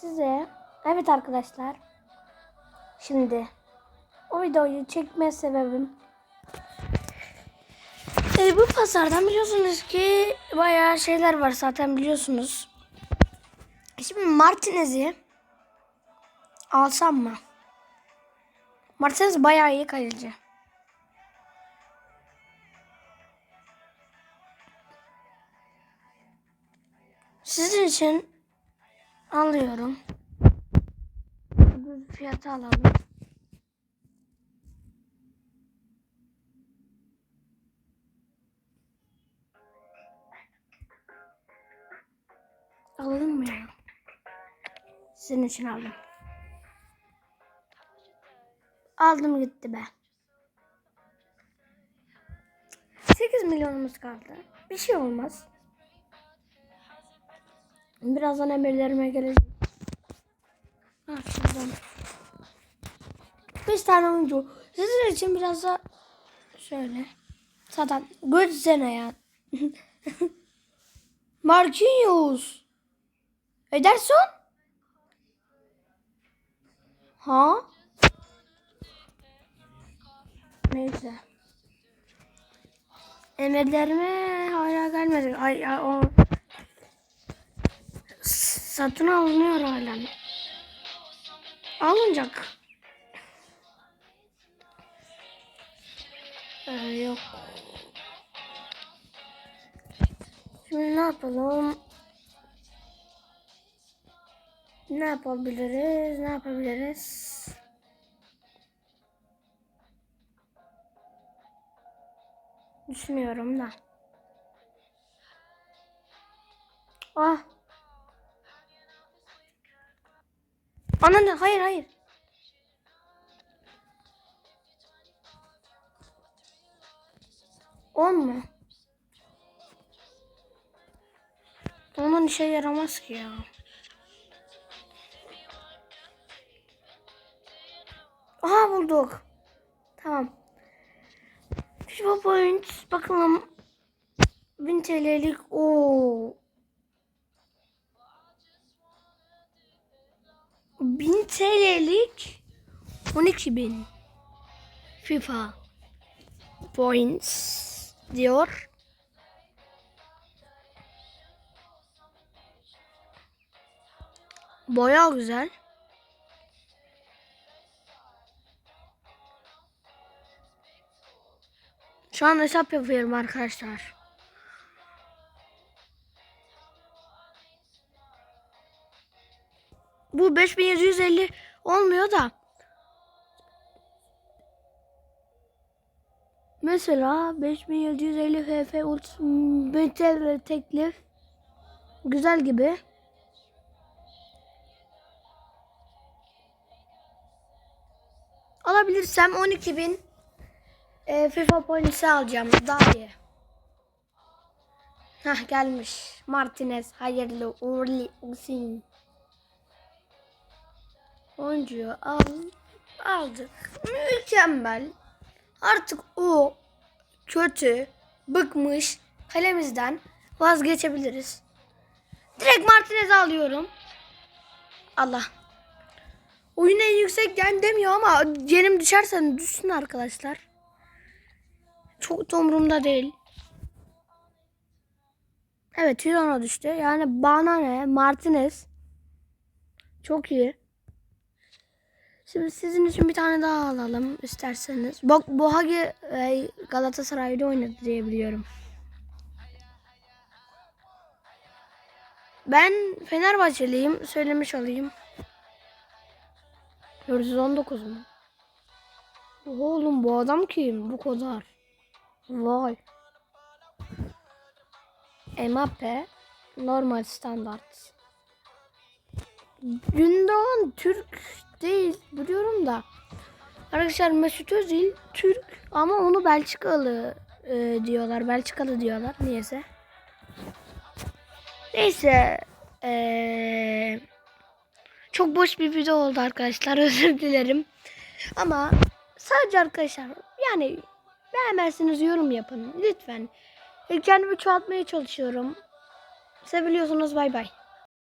size evet arkadaşlar şimdi o videoyu çekme sebebim e, bu pazardan biliyorsunuz ki bayağı şeyler var zaten biliyorsunuz. Şimdi Martinez'i alsam mı? Martinez bayağı iyi kaleci. Sizin için alıyorum. Bu fiyatı alalım. Alalım mı ya? Sizin için aldım. Aldım gitti be. 8 milyonumuz kaldı. Bir şey olmaz. Birazdan emirlerime gelecek. Ha şuradan. 5 tane oyuncu. Sizin için biraz da şöyle. Zaten gözsene ya. Marquinhos. Ederson? Ha? Neyse. Emirlerime hala gelmedi. Ay, ay o satın alınıyor hala. Alınacak. Ee, yok. Şimdi ne yapalım? Ne yapabiliriz? Ne yapabiliriz? Düşünüyorum da. Ah. Anne hayır hayır. On mu? Onun işe yaramaz ki ya. Aha bulduk. Tamam. FIFA Points bakalım. 1000 TL'lik o 1000 TL'lik 12.000 FIFA Points diyor. Boya güzel. Şu an hesap yapıyorum arkadaşlar. Bu 5750 olmuyor da. Mesela 5750 FF Ultimate teklif güzel gibi. Alabilirsem 12.000 e, FIFA polisi alacağım. Daha iyi. Hah gelmiş. Martinez hayırlı uğurlu olsun. Oyuncuyu al. Aldık. Mükemmel. Artık o kötü, bıkmış kalemizden vazgeçebiliriz. Direkt Martinez'i alıyorum. Allah. Oyun en yüksek gen demiyor ama yenim düşerse düşsün arkadaşlar. Çok da umurumda değil. Evet Tirana düştü. Yani bana ne? Martinez. Çok iyi. Şimdi sizin için bir tane daha alalım isterseniz. Bak Bohagi e, Galatasaray'da oynadı diye biliyorum. Ben Fenerbahçeliyim. Söylemiş olayım. 419 mu? Oğlum bu adam kim? Bu kadar. Vay. Mbappe normal standart. Gündoğan Türk değil biliyorum da. Arkadaşlar Mesut Özil Türk ama onu Belçikalı e, diyorlar. Belçikalı diyorlar niyeyse. Neyse. E, çok boş bir video oldu arkadaşlar. Özür dilerim. Ama sadece arkadaşlar yani beğenmezsiniz yorum yapın. Lütfen. Kendimi çoğaltmaya çalışıyorum. Seviliyorsunuz bay bay.